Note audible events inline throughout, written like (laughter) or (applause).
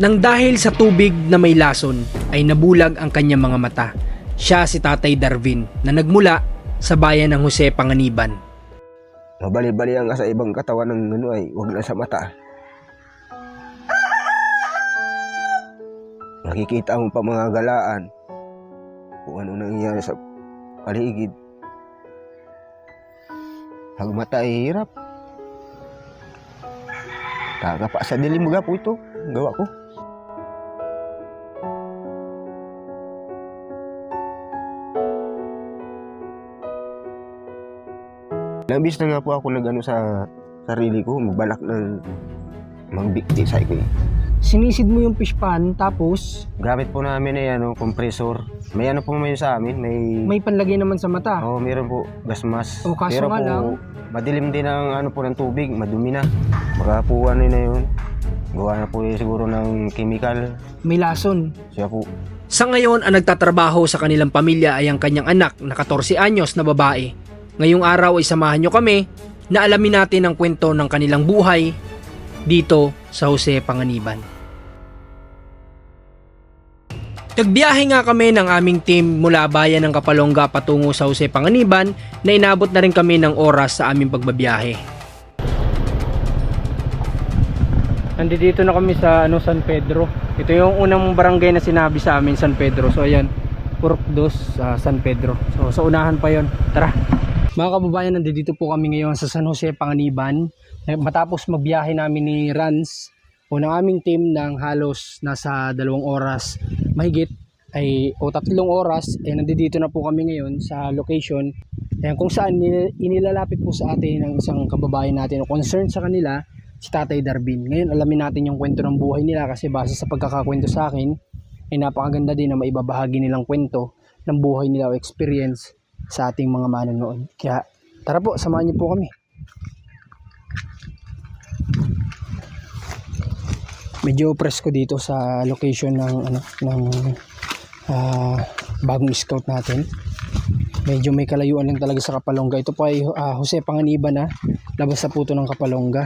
Nang dahil sa tubig na may lason ay nabulag ang kanyang mga mata. Siya si Tatay Darwin na nagmula sa bayan ng Jose Panganiban. Mabali-bali ang sa ibang katawan ng ano ay huwag na sa mata. Nakikita mo pa mga galaan kung ano nangyayari sa paligid. Pag mata ay hirap. Taga pa sa dilim mga po ito. Gawa ko. Nabis na nga po ako nag-ano sa sarili ko, magbalak ng magbikti sa ko. Sinisid mo yung fish pan tapos Gamit po namin ay ano, compressor. May ano po may sa amin, may... may panlagay naman sa mata. Oo, meron po gasmas. Oh, kaso Pero nga po, lang. madilim din ang ano po ng tubig, madumi na. Baka po ano na yun. Gawa na po yun siguro ng chemical. May lason. Siya po. Sa ngayon, ang nagtatrabaho sa kanilang pamilya ay ang kanyang anak na 14 anyos na babae. Ngayong araw ay samahan nyo kami na alamin natin ang kwento ng kanilang buhay dito sa Jose Panganiban. Nagbiyahe nga kami ng aming team mula bayan ng Kapalongga patungo sa Jose Panganiban na inabot na rin kami ng oras sa aming pagbabiyahe. Nandito na kami sa ano San Pedro. Ito yung unang barangay na sinabi sa amin San Pedro. So ayan, Purok 2 sa San Pedro. So sa unahan pa 'yon. Tara. Mga kababayan, nandito po kami ngayon sa San Jose Panganiban. Eh, Matapos magbiyahe namin ni Rans o ng aming team ng halos nasa dalawang oras mahigit ay o tatlong oras eh nandito na po kami ngayon sa location Ayan, kung saan ni- inilalapit po sa atin ng isang kababayan natin o concern sa kanila si Tatay Darwin. Ngayon alamin natin yung kwento ng buhay nila kasi base sa pagkakakwento sa akin ay napakaganda din na maibabahagi nilang kwento ng buhay nila o experience sa ating mga manonood. Kaya tara po, samahan niyo po kami. Medyo presko dito sa location ng ano ng ah, bagong scout natin. Medyo may kalayuan lang talaga sa Kapalongga. Ito po ay ah, Jose Panganiban na labas sa puto ng Kapalongga.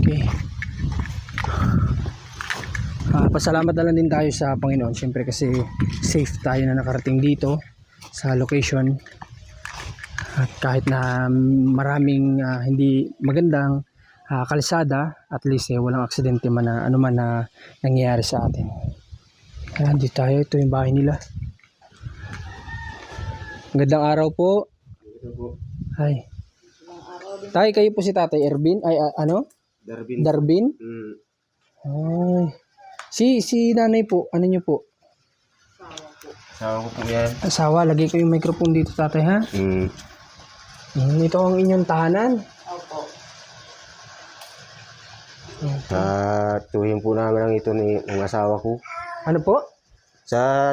Okay. Ah, pasalamat na lang din tayo sa Panginoon. Siyempre kasi safe tayo na nakarating dito sa location. At kahit na maraming ah, hindi magandang ah, kalsada, at least eh, walang aksidente man na ano man na nangyayari sa atin. Ayan, dito tayo. Ito yung bahay nila. Magandang araw po. Hi. Tay, kayo po si Tatay Ervin? Ay, ah, ano? Darwin. Darwin? mm, Ay. Si, si nanay po, ano nyo po? Sawa ko po yan. Asawa, lagay ko yung microphone dito tatay ha. Mm, Mm, ito ang inyong tahanan. sa tuwing po namin ang ito ni ng asawa ko. Ano po? Sa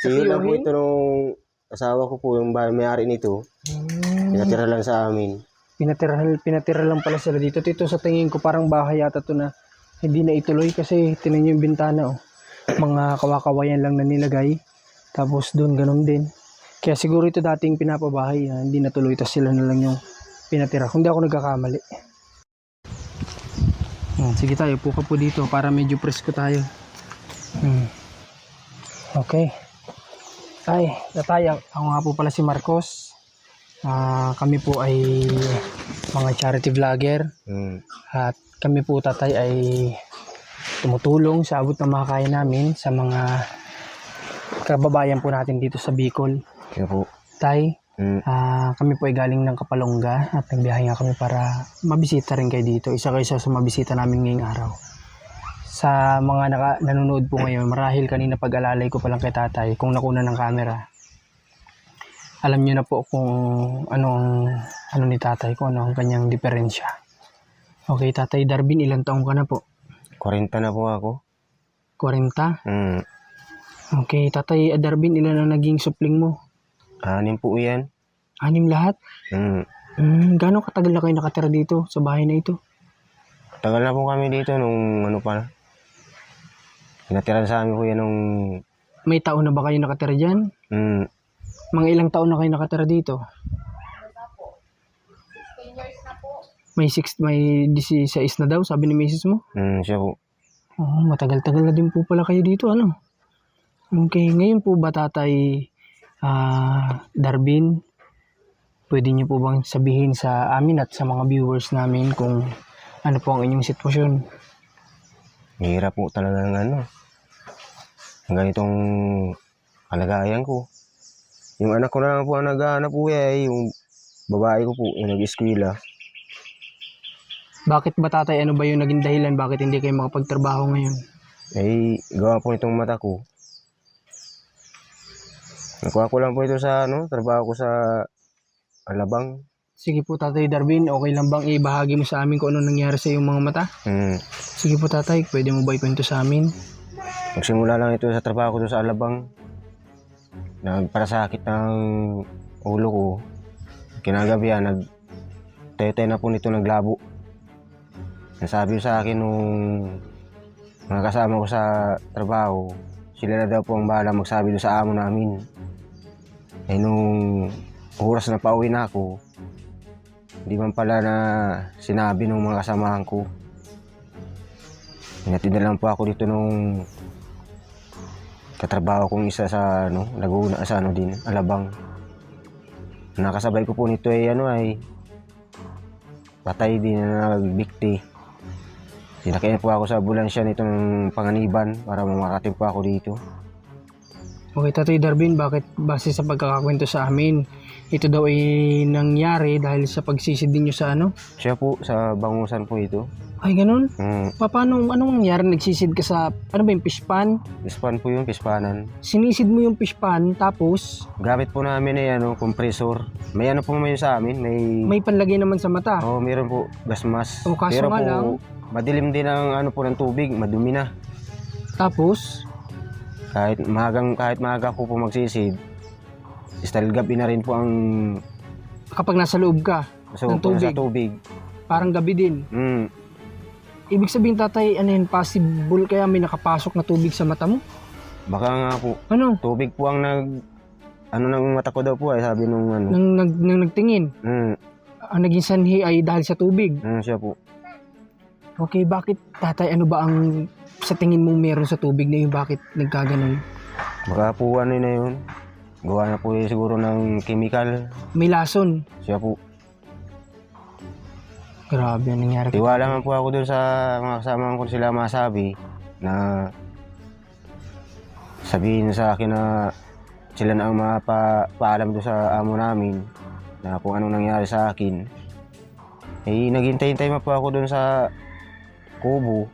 tiyo lang po ito nung asawa ko po yung bahay may-ari nito. Mm, Pinatira lang sa amin. pinatira, pinatira lang pala sila dito. Ito sa tingin ko parang bahay yata to na hindi na ituloy kasi tinan yung bintana oh. Mga kawakawayan lang na nilagay. Tapos doon ganun din. Kaya siguro ito dating pinapabahay na hindi natuloy. Tapos sila na lang yung pinatira. Kung di ako nagkakamali. Hmm, sige tayo, puka po dito para medyo presko tayo. Hmm. Okay. Ay, nataya. Ako nga po pala si Marcos. Ah, kami po ay mga charity vlogger Mm. at kami po tatay ay tumutulong sa abot ng mga kaya namin sa mga kababayan po natin dito sa Bicol. Kaya po. Tay, Mm. ah, kami po ay galing ng Kapalongga at nagbiyahe nga kami para mabisita rin kayo dito. Isa kayo sa mabisita namin ngayong araw. Sa mga naka, nanonood po ngayon, marahil kanina pag-alalay ko pa lang kay tatay kung nakuna ng camera. Alam niyo na po kung anong ano ni tatay, kung ano ang kanyang diferensya. Okay, tatay Darwin, ilang taong ka na po? 40 na po ako. 40? Mm. Okay, tatay Darwin, ilan ang naging supling mo? Anim po yan. Anim lahat? Mm. Hmm, gaano katagal na kayo nakatira dito sa bahay na ito? Tagal na po kami dito nung ano pa. Pinatira sa amin po yan nung... May taon na ba kayo nakatira dyan? Mm. Mga ilang taon na kayo nakatira dito? May 6 may 16 na daw, sabi ni Mrs. mo. Mm, siya po. Oo, matagal-tagal na din po pala kayo dito, ano? Okay, ngayon po ba tatay ah, Darwin, pwede niyo po bang sabihin sa amin at sa mga viewers namin kung ano po ang inyong sitwasyon? Mahirap po talaga ng ano. Ang ganitong kalagayan ko. Yung anak ko na lang po ang naghahanap po eh. Yung babae ko po, yung nag-eskwela. Bakit ba tatay, ano ba yung naging dahilan? Bakit hindi kayo makapagtrabaho ngayon? Eh, gawa po itong mata ko. Nakuha ko lang po ito sa ano, trabaho ko sa Alabang. Sige po tatay Darwin, okay lang bang ibahagi mo sa amin kung ano nangyari sa iyong mga mata? Hmm. Sige po tatay, pwede mo ba ikwento sa amin? Magsimula lang ito sa trabaho ko sa Alabang. Nagparasakit ng ulo ko. Kinagabi yan, nag tete na po nito naglabo. Nasabi sa akin nung mga kasama ko sa trabaho, sila na daw po ang bahala magsabi doon sa amo namin. Eh nung oras na pauwi na ako, hindi man pala na sinabi ng mga kasamahan ko. Hinatid na lang po ako dito nung katrabaho kong isa sa ano, Laguna sa ano din, Alabang. Nakasabay ko po nito ay ano ay patay din na nagbikti. Sinakyan po ako sa ambulansya nitong panganiban para makarating po ako dito. Okay, Tatay Darwin, bakit base sa pagkakakwento sa amin, ito daw ay nangyari dahil sa pagsisid ninyo sa ano? Siya po sa bangusan po ito. Ay, ganun? Hmm, Pa, paano, anong nangyari? Nagsisid ka sa, ano ba yung fish pan? pispan po yun, pispanan. Sinisid mo yung fish pan, tapos Gamit po namin ay ano, compressor. May ano po may sa amin, may... may panlagay naman sa mata. Oo, meron po, gas mask. Oh, kaso Pero nga po, lang- madilim din ang ano po ng tubig, madumi na. Tapos, Kahit magang kahit maaga ko po magsisid, style gabi na rin po ang kapag nasa loob ka, so, Ng sa tubig. tubig. parang gabi din. Mm, Ibig sabihin, tatay, ano yun, possible kaya may nakapasok na tubig sa mata mo? baka nga po, Ano? tubig po ang nag ano nang mata ko daw po ay sabi nung ano. Nang, nag, nang nagtingin, Mm, ang naging sanhi ay dahil sa tubig. mm, siya po. Okay, bakit tatay, ano ba ang sa tingin mong meron sa tubig na yun? Bakit nagkaganon? Baka po ano na yun. Gawa na po eh, siguro ng chemical. May lason. Siya po. Grabe ang nangyari. Tiwala man po ako dun sa mga kasama ko sila masabi na sabihin sa akin na sila na ang mapaalam doon sa amo namin na kung anong nangyari sa akin. Eh, naghintay-hintay po ako doon sa kubo.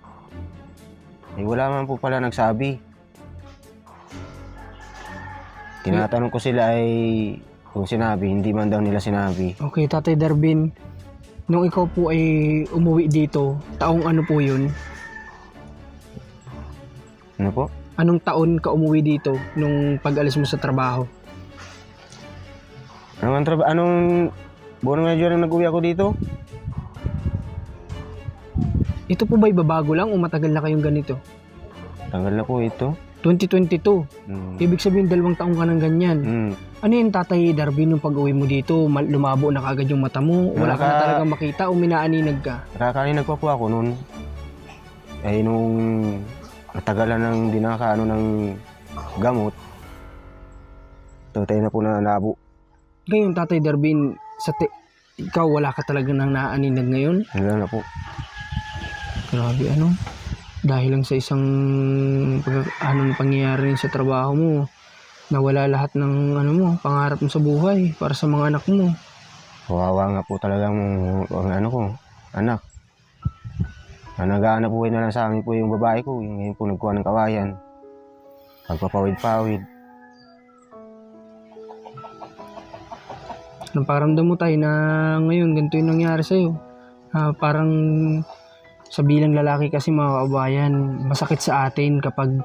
Eh, wala man po pala nagsabi. Tinatanong ko sila ay kung sinabi, hindi man daw nila sinabi. Okay, tatay Darwin, nung ikaw po ay umuwi dito, taong ano po yun? Ano po? Anong taon ka umuwi dito nung pag-alis mo sa trabaho? Anong, traba- anong buwan nga dyan nag-uwi ako dito? Ito po ba'y babago lang o matagal na kayong ganito? Tanggal na po ito. 2022. Mm. Ibig sabihin dalawang taong ka ng ganyan. Mm. Ano yun tatay Darwin nung pag-uwi mo dito? Lumabo na kagad yung mata mo? Wala ka na Naka- talagang makita o minaaninag ka? Nakakaninag pa po ako noon. Eh nung natagalan ng di nakakaano ng gamot, tutay na po na labo. Ngayon tatay Darwin, sa ti- ikaw wala ka talaga nang naaninag ngayon? Wala na po. Grabe ano? Dahil lang sa isang anong pangyayari sa trabaho mo, nawala lahat ng ano mo, pangarap mo sa buhay para sa mga anak mo. Kawawa nga po talaga ang ano ko, anak. Ang nag-aanap buhay na lang sa amin po yung babae ko, yung ngayon po nagkuha ng kawayan. Pagpapawid-pawid. Anong paramdam mo tayo na ngayon ganito yung nangyari sa'yo? Ah, parang sa bilang lalaki kasi mga kabayan, masakit sa atin kapag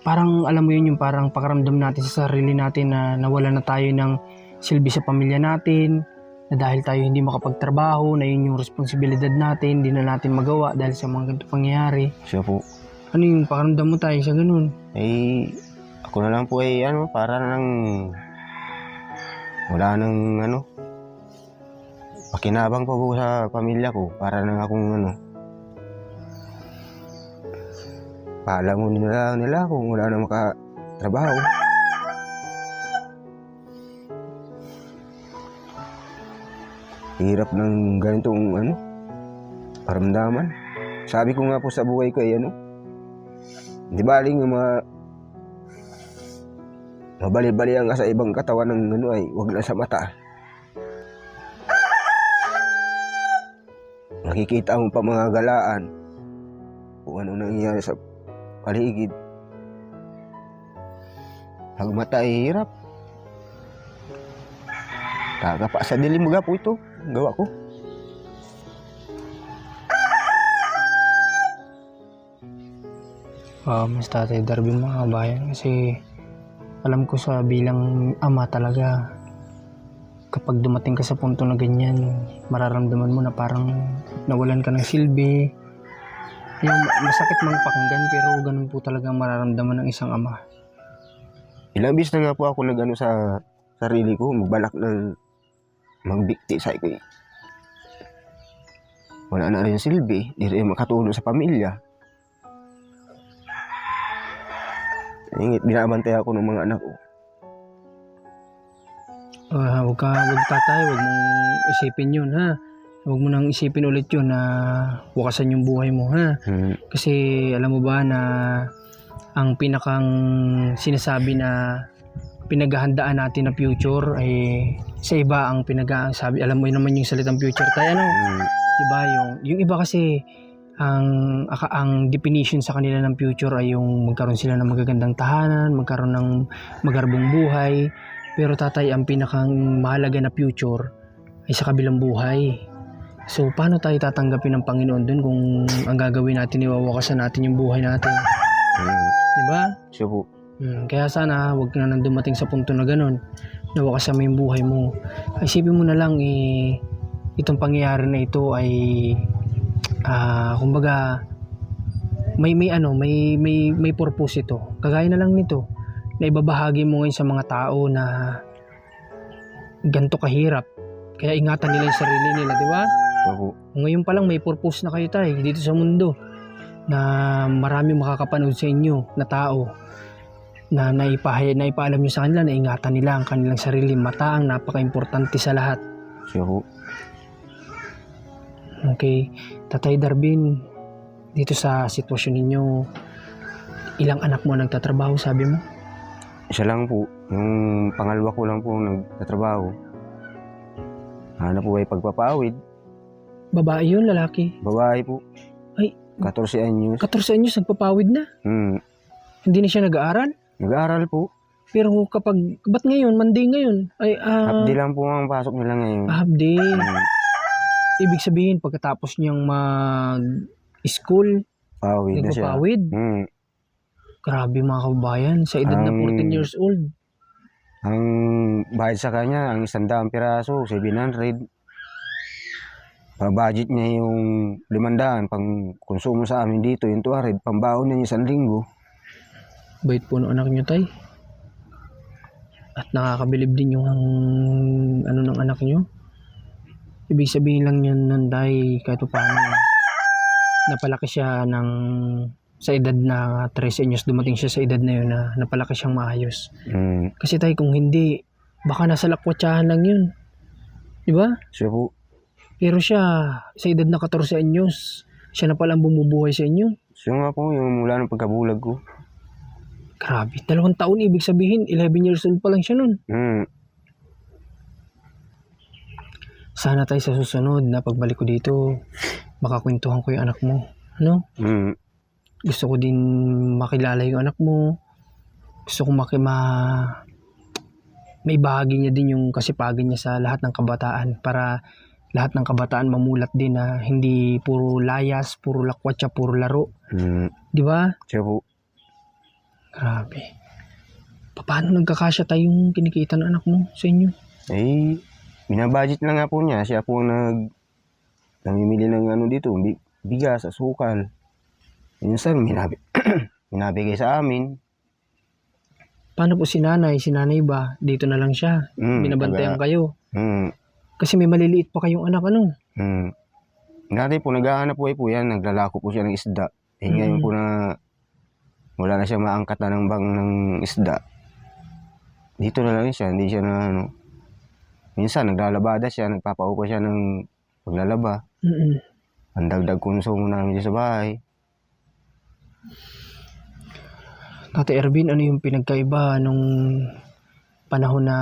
parang alam mo yun yung parang pakaramdam natin sa sarili natin na nawala na tayo ng silbi sa pamilya natin, na dahil tayo hindi makapagtrabaho, na yun yung responsibilidad natin, hindi na natin magawa dahil sa mga ganito pangyayari. Siya po. Ano yung pakaramdam mo tayo sa ganun? Eh, ako na lang po ay ano, para nang wala nang ano, pakinabang pa po sa pamilya ko para nang akong ano. Pala mo nila nila kung wala na makatrabaho. Hirap ng ganitong ano, paramdaman. Sabi ko nga po sa buhay ko ay ano, di baling yung mga mabali-balian ka sa ibang katawan ng ano ay wag lang sa mata. Nakikita mo pa mga galaan kung ano nangyayari sa paligid. Pag mata ay hirap. Kaka pa sa dilim mga po ito. Gawa ko. uh, mas tatay Darwin mga kabayan kasi alam ko sa bilang ama talaga kapag dumating ka sa punto na ganyan mararamdaman mo na parang nawalan ka ng silbi yung masakit mang pakinggan pero ganun po talaga mararamdaman ng isang ama Ilang bis na nga po ako nagano sa sarili ko, magbalak ng magbikti sa ko. Wala na rin silbi, di rin makatulong sa pamilya. Ingit, binabantay ako ng mga anak ko. Ah, wag ka, wag tatay, wag mong isipin yun ha. Wag mo nang isipin ulit yun na wakasan yung buhay mo ha. Hmm. Kasi alam mo ba na ang pinakang sinasabi na pinaghahandaan natin na future ay sa iba ang pinag sabi alam mo yun naman yung salitang future tayo ano Hmm. Diba? Yung, yung iba kasi, ang, ang definition sa kanila ng future ay yung magkaroon sila ng magagandang tahanan, magkaroon ng magarbong buhay. Pero tatay, ang pinakang mahalaga na future ay sa kabilang buhay. So, paano tayo tatanggapin ng Panginoon dun kung ang gagawin natin, iwawakasan natin yung buhay natin? Hmm. Diba? So po, Hmm, kaya sana wag na nang dumating sa punto na ganun na wakasan mo yung buhay mo. Isipin mo na lang eh, itong pangyayari na ito ay ah kumbaga may may ano, may may may purpose ito. Kagaya na lang nito na ibabahagi mo ngayon sa mga tao na ganto kahirap. Kaya ingatan nila yung sarili nila, di ba? So po. Ngayon pa lang may purpose na kayo tayo dito sa mundo na marami makakapanood sa inyo na tao na naipahaya, naipaalam nyo sa kanila na ingatan nila ang kanilang sarili mata ang napaka-importante sa lahat. Po. Okay, Tatay Darwin, dito sa sitwasyon ninyo, ilang anak mo nagtatrabaho sabi mo? Isa lang po. Yung pangalawa ko lang po nagtatrabaho. Hanap po ay pagpapawid. Babae yun, lalaki. Babae po. Ay. 14 anyos. 14 anyos, nagpapawid na. Hmm. Hindi na siya nag-aaral. Nag-aaral po. Pero kapag, ba't ngayon, Monday ngayon? Ay, ah, day lang po ang pasok nila ngayon. half day. Hmm. Ibig sabihin, pagkatapos niyang mag-school, Pawid na siya. nagpapawid. Hmm. Grabe mga kababayan, sa edad na Ang- 14 years old. Ang bayad sa kanya, ang isang daang piraso, 700. Pa-budget niya yung limandaan pang konsumo sa amin dito, yung 200, pambaon niya isang linggo. Bait po ng anak niyo, tay. At nakakabilib din yung ano ng anak niyo. Ibig sabihin lang yun nun, tay, kahit pa paano, napalaki siya ng sa edad na 13 anyos, dumating siya sa edad na yun na napalaki siyang maayos. Hmm. Kasi tay, kung hindi, baka nasa lakwatsahan lang yun. Di ba? So po, Pero siya, sa edad na 14 anyos, siya na palang bumubuhay sa inyo. so nga po, yung mula ng pagkabulag ko. Grabe, dalawang taon ibig sabihin, 11 years old pa lang siya nun. Hmm. Sana tayo sa susunod na pagbalik ko dito, makakwentuhan ko yung anak mo. Ano? Hmm. Gusto ko din makilala yung anak mo. Gusto ko maki ma may bahagi niya din yung kasipagan niya sa lahat ng kabataan para lahat ng kabataan mamulat din na hindi puro layas, puro lakwatsa, puro laro. Hmm. Di ba? Po, Grabe. Paano nagkakasya tayong kinikita ng anak mo sa inyo? eh, binabudget na nga po niya. Siya po nag namimili ng ano dito, bi- bigas, asukal. Minsan, minabi, (clears throat) minabigay sa amin. Paano po si nanay? Si nanay ba? Dito na lang siya. Hmm, Binabantayan taga- kayo. Hmm. Kasi may maliliit pa kayong anak, ano? Hmm. Dati po, naghahanap po po yan. Naglalako po siya ng isda. Eh ngayon Mm. po na wala na siya maangkat na ng bang ng isda. Dito na lang siya, hindi siya na ano. Minsan naglalabada siya, nagpapaupa siya ng paglalaba. Mm-mm. Ang dagdag konsumo namin sa bahay. Tate Ervin, ano yung pinagkaiba nung panahon na...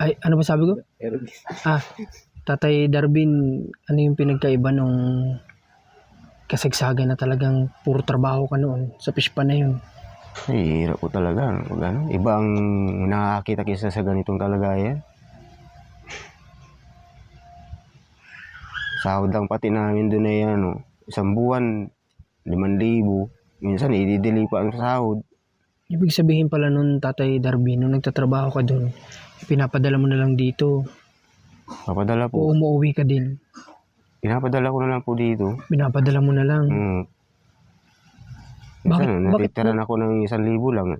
Ay, ano ba sabi ko? Ah, Tatay Darwin, ano yung pinagkaiba nung kasagsagan na talagang puro trabaho ka noon sa pispa na yun? Ay, hirap po talaga. Pag ano, iba ang nakakita kisa sa ganitong kalagayan. Sahod lang pati namin doon ay ano, isang buwan, liman libo. Minsan, ididili pa ang sahod. Ibig sabihin pala nun, Tatay nung nagtatrabaho ka doon, pinapadala mo na lang dito Papadala o po. umuwi ka din. Pinapadala ko na lang po dito. Pinapadala mo na lang. Mm. Bakit- Minsan, bakit natitira na ako ng isang libo lang.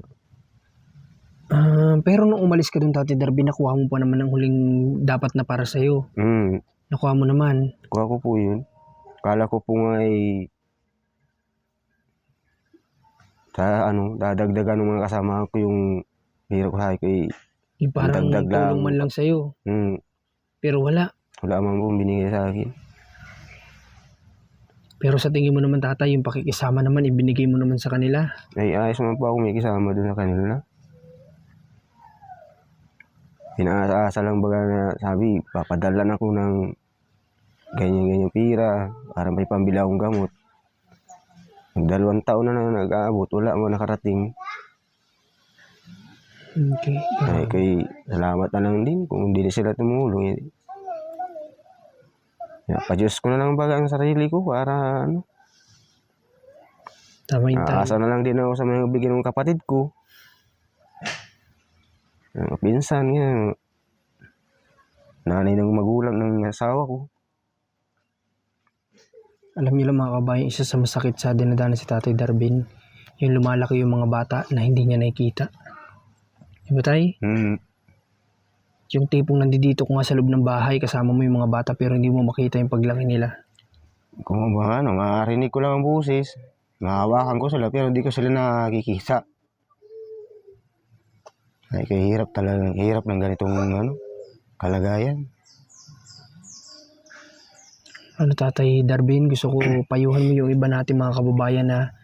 Ah, pero nung umalis ka doon, Tatay Darwin, nakuha mo pa naman ang huling dapat na para sa'yo. Mm. Nakuha mo naman. Kuha ko po yun. Kala ko po nga ay sa ano, dadagdagan ng mga kasama ko yung hirap sa ko eh. Yung parang Dagdag lang. tulong man lang sa'yo. Hmm, Pero wala. wala man po binigay sa akin. Pero sa tingin mo naman, Tatay, yung pakikisama naman, ibinigay mo naman sa kanila. Ay, ayos naman po ako may kasama doon sa kanila. Pinaasa lang baga na sabi, papadalan ako ng ganyan-ganyan pira para may pambili akong gamot. Nagdalawang taon na na nag-aabot, wala mo nakarating. Okay. Kaya kay salamat na lang din kung hindi sila tumulong. Eh. Yeah, pa-Diyos ko na lang baga ang sarili ko para ano, Tama yun, Tay. aasa na lang din ako sa mga bigyan ng kapatid ko. Yung pinsan nga, nanay ng magulang ng asawa ko. Alam niyo lang mga kabayan, isa sa masakit sa dinadanas si Tatay Darwin, yung lumalaki yung mga bata na hindi niya nakikita. Di ba, Tay? Hmm, Yung tipong nandito ko nga sa loob ng bahay, kasama mo yung mga bata pero hindi mo makita yung paglaki nila. kung ba ano, marinig ko lang ang busis. Mahawakan ko sila pero hindi ko sila nakikita. Ay, kaya hirap talaga, hirap ng ganitong ano, kalagayan. Ano, Tatay Darwin, gusto ko payuhan mo yung iba natin mga kababayan na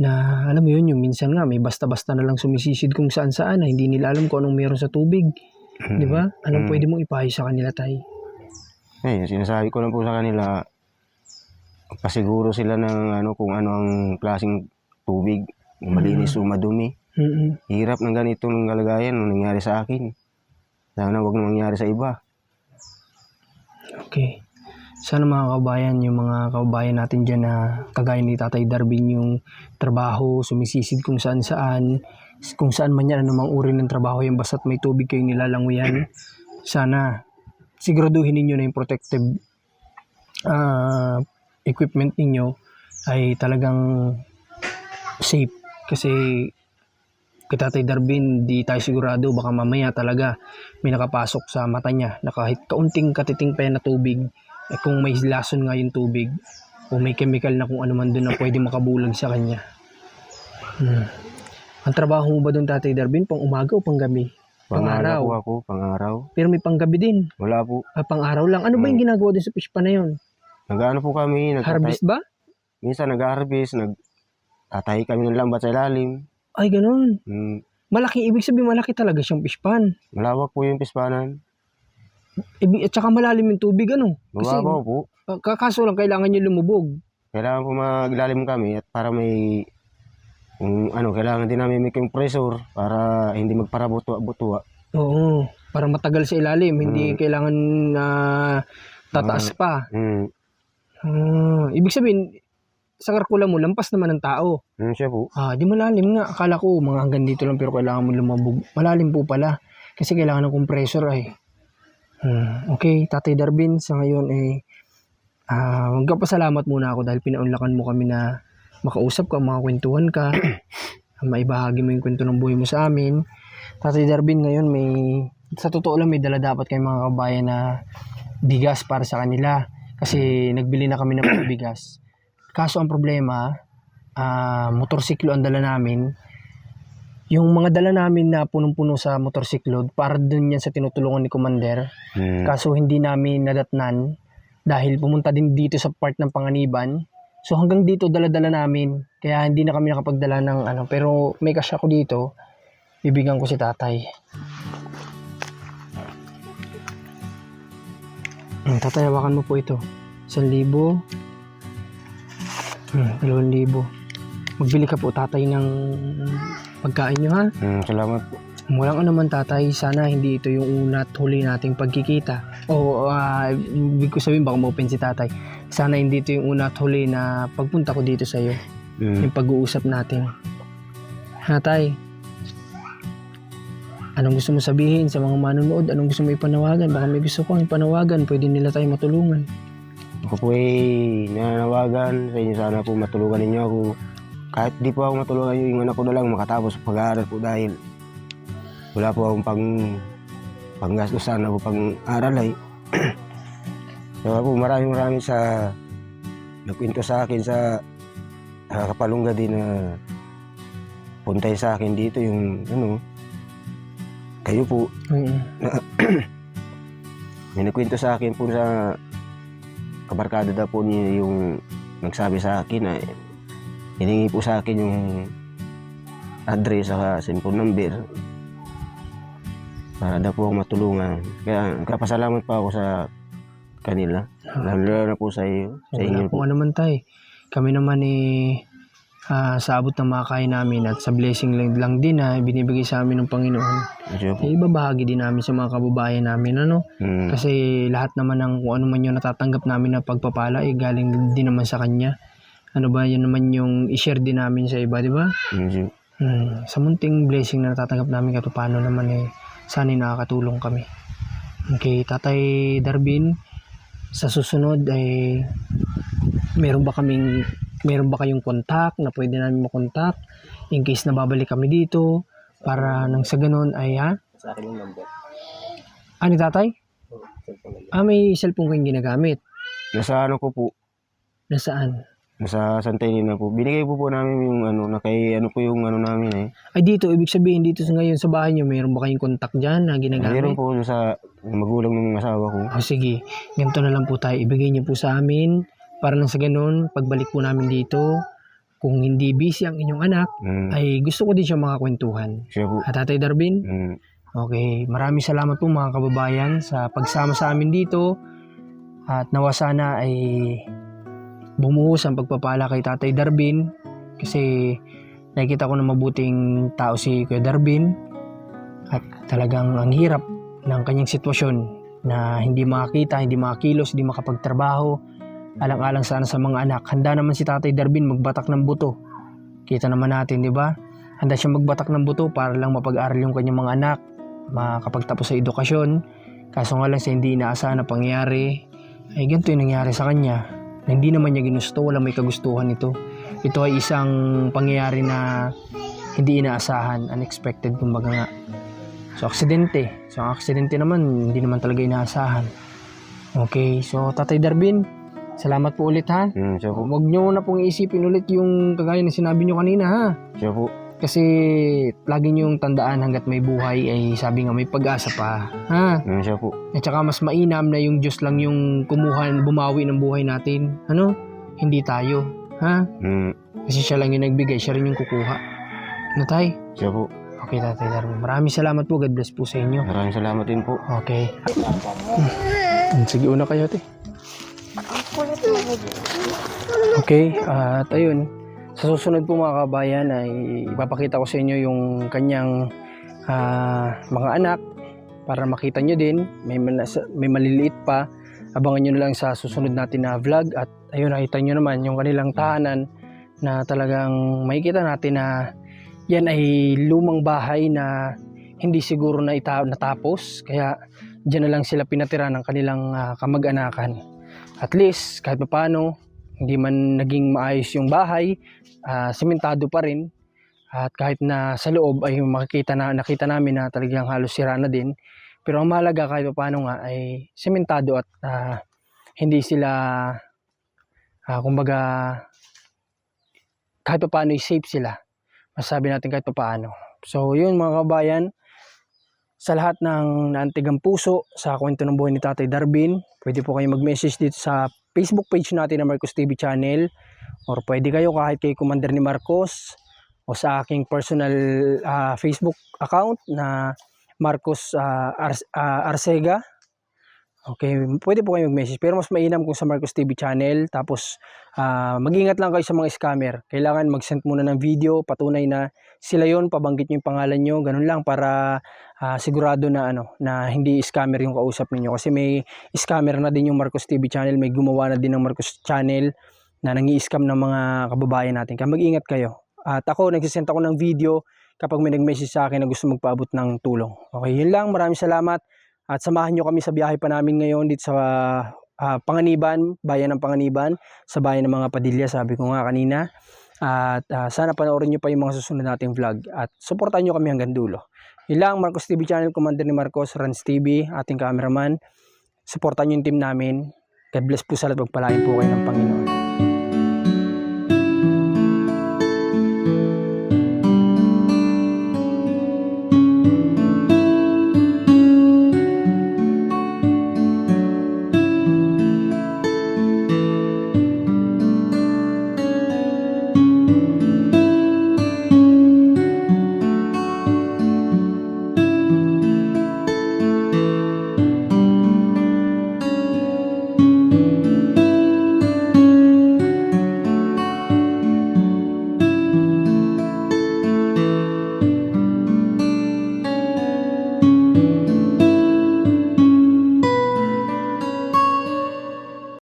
na alam mo yun, yung minsan nga may basta-basta na lang sumisisid kung saan saan na hindi nila alam kung anong meron sa tubig. Di ba? Anong Mm. pwede mong ipahay sa kanila, Tay? Eh, sinasabi ko lang po sa kanila, pasiguro sila ng ano kung ano ang klaseng tubig, malinis o madumi. Mm-mm. Hirap ng ganitong kalagayan nung nangyari sa akin. Sana wag na mangyari sa iba. Okay. Sana mga kabayan, yung mga kababayan natin dyan na kagaya ni Tatay Darwin yung trabaho, sumisisid kung saan saan, kung saan man yan, anumang uri ng trabaho yan, basta't may tubig kayong nilalanguyan. Sana siguraduhin ninyo na yung protective ah, equipment ninyo ay talagang safe. Kasi kay Tatay Darwin, di tayo sigurado, baka mamaya talaga may nakapasok sa mata niya na kahit kaunting katiting pa na tubig, eh kung may lason nga yung tubig, o may chemical na kung ano man doon na pwede makabulag sa kanya. Hmm. Ang trabaho mo ba doon, Tatay Darwin, pang umaga o pang gabi? Pangaraw Pang-araw. po ako, pangaraw. Pero may pang gabi din, Wala po. ah, pang araw lang. Ano ba yung ginagawa doon sa fishpa na yun? Nag-ano po kami, nagtatay, Harvest ba? minsan nag-harvest, nagtatay kami ng lambat sa ilalim. Ay, ganun. Mm, Malaki, ibig sabihin malaki talaga siyang fishpan. malawak po yung pispanan. Ibig, at saka malalim yung tubig, ano? Kasi, Mababaw po. ah, kakaso lang, kailangan nyo lumubog. Kailangan po maglalim kami at para may kung ano, kailangan din namin may yung pressure para hindi magparabutua-butua. Oo, para matagal sa ilalim, hindi Mm. kailangan na tataas pa. Mm, Ah, ibig sabihin, sa karkula mo, lampas naman ng tao. yun siya po. Ah, di malalim nga. Akala ko mga hanggang dito lang pero kailangan mo lumabog. Malalim po pala. Kasi kailangan ng compressor ay. Hmm, okay, Tatay Darwin, sa ngayon eh, ah, magpapasalamat muna ako dahil pinaunlakan mo kami na makausap ka, makakwentuhan ka, (clears throat) maibahagi mo yung kwento ng buhay mo sa amin. Tatay Darwin, ngayon may, sa totoo lang may dala dapat kayong mga kabayan na bigas para sa kanila. Kasi nagbili na kami ng bigas. Kaso ang problema, ah, motorsiklo ang dala namin. Yung mga dala namin na punong-puno sa motorsiklo, para dun yan sa tinutulungan ni Commander. Mm. Kaso hindi namin nadatnan dahil pumunta din dito sa part ng Panganiban. So hanggang dito dala-dala namin. Kaya hindi na kami nakapagdala ng ano. Pero may cash ako dito. Bibigyan ko si tatay. Hmm, tatay, hawakan mo po ito. 1,000. Hmm, 2,000. Magbili ka po tatay ng pagkain nyo ha. Mm, salamat po. Walang anuman tatay, sana hindi ito yung una at huli nating pagkikita. O ah, ibig ko sabihin baka ma-open si tatay. Sana hindi ito yung una at huli na pagpunta ko dito sa iyo. Mm. Yung pag-uusap natin. Ha tay? Anong gusto mo sabihin sa mga manonood? Anong gusto mo ipanawagan? Baka may gusto kang ipanawagan. Pwede nila tayo matulungan. Ako po ay nananawagan sa inyo sana po matulungan ninyo ako. Kahit di po ako matulungan yung anak ko na lang makatapos pag-aaral po dahil wala po akong pang panggastusan ako pang aral ay. (clears throat) Kaya po maraming maraming sa nagkwento sa akin sa uh, kapalungga din na puntay sa akin dito yung ano kayo po Oo. (clears throat) may nagkwento sa akin po sa kabarkada daw po niya yung nagsabi sa akin na hiningi po sa akin yung address sa cellphone number para daw po ako matulungan. Kaya nagkapasalamat pa ako sa kanila. Lalo na po sa iyo, sa inyo po. po naman tay. Kami naman eh ah, sa abot ng mga kaya namin at sa blessing lang, lang din na binibigay sa amin ng Panginoon. Po. Eh, ibabahagi din namin sa mga kababayan namin ano Mm, kasi lahat naman ng kung ano man yung natatanggap namin na pagpapala eh galing din naman sa kanya ano ba yun naman yung i-share din namin sa iba di ba medyo. hmm, sa munting blessing na natatanggap namin kahit paano naman eh sana nakakatulong kami okay tatay Darwin sa susunod ay meron ba kaming meron ba kayong contact na pwede namin makontak in case na babalik kami dito para nang sa ganun ay ha Sa akin yung number. Ano tatay? Ah, may cellphone kayong ginagamit. Nasa ano ko po, Nasaan? Nasa Santa Elena po. Binigay po po namin yung ano, na kay ano po yung ano namin eh. Ay dito, ibig sabihin dito sa ngayon sa bahay nyo, mayroon ba kayong contact dyan na Mayroon ginagamit? po sa magulang ng asawa ko. O sige, ganito na lang po tayo. Ibigay niyo po sa amin para lang sa ganun, pagbalik po namin dito, kung hindi busy ang inyong anak, Mm, ay gusto ko din siya makakwentuhan. siya po. At Tatay Darwin, Mm, Okay, maraming salamat po mga kababayan sa pagsama sa amin dito at nawa sana ay bumuhos ang pagpapala kay Tatay Darwin kasi nakikita ko na mabuting tao si Kuya Darwin at talagang ang hirap ng kanyang sitwasyon na hindi makakita, hindi makakilos, hindi makapagtrabaho alang-alang sana sa mga anak. Handa naman si Tatay Darwin magbatak ng buto. Kita naman natin, di ba? Handa siya magbatak ng buto para lang mapag-aral yung kanyang mga anak makapagtapos sa edukasyon. Kaso nga lang sa hindi inaasahan na pangyayari, ay ganito yung nangyari sa kanya. Na hindi naman niya ginusto, wala may kagustuhan ito. Ito ay isang pangyayari na hindi inaasahan, unexpected kumbaga nga. So, aksidente. So, ang aksidente naman, hindi naman talaga inaasahan. Okay, so Tatay Darwin, salamat po ulit ha. mm, siya po. Huwag nyo na pong isipin ulit yung kagaya na sinabi nyo kanina ha. Siya po. Kasi lagi niyong tandaan hanggat may buhay ay sabi nga may pag-asa pa. Ha? Mm, siya po. At saka mas mainam na yung Diyos lang yung kumuha, bumawi ng buhay natin. Ano? Hindi tayo. Ha? Mm, Kasi siya lang yung nagbigay, siya rin yung kukuha. Ano tay? siya po. Okay, Tatay Darwin. Maraming salamat po. God bless po sa inyo. Maraming salamat din po. Okay. Hmm, Sige, una kayo, te. Okay, at ayun. Sa susunod po mga kabayan ay ipapakita ko sa inyo yung kanyang ah, mga anak para makita nyo din. May, may maliliit pa. Abangan nyo na lang sa susunod natin na vlog. At ayun, nakita nyo naman yung kanilang tahanan na talagang makikita natin na yan ay lumang bahay na hindi siguro na ita- natapos. Kaya Diyan na lang sila pinatira ng kanilang ah, kamag-anakan. At least, kahit pa paano, hindi man naging maayos yung bahay, ah, sementado pa rin. At kahit na sa loob ay makikita na, nakita namin na talagang halos sira na din. Pero ang mahalaga kahit pa paano nga ay sementado at ah, hindi sila ah, kumbaga kahit pa paano safe sila. Masasabi natin kahit pa paano. So yun mga kabayan, sa lahat ng naantigang puso sa kwento ng buhay ni Tatay Darwin, pwede po kayo mag-message dito sa Facebook page natin na Marcos TV channel or pwede kayo kahit kay Commander ni Marcos o sa aking personal ah, Facebook account na Marcos ah, Ars- ah, Arcega. Okay, pwede po kayo mag-message. Pero mas mainam kung sa Marcos TV channel. Tapos, ah, mag-ingat lang kayo sa mga scammer. Kailangan mag-send muna ng video, patunay na sila yon pabanggit nyo yung pangalan nyo. Ganun lang para ah, sigurado na ano na hindi scammer yung kausap ninyo. Kasi may scammer na din yung Marcos TV channel. May gumawa na din ng Marcos channel na nangi-scam ng mga kababayan natin. Kaya mag-ingat kayo. At ako, nagsisend ako ng video kapag may nag-message sa akin na gusto magpaabot ng tulong. Okay, yun lang. Maraming salamat. At samahan nyo kami sa biyahe pa namin ngayon dito sa ah, Panganiban, bayan ng Panganiban, sa bayan ng mga Padilla, sabi ko nga kanina. At ah, sana panoorin nyo pa yung mga susunod nating vlog. At supportan nyo kami hanggang dulo. Yun lang, Marcos TV Channel, Commander ni Marcos, Rans TV, ating cameraman. Supportan nyo yung team namin. God bless po sa lahat. Pagpalain po kayo ng Panginoon.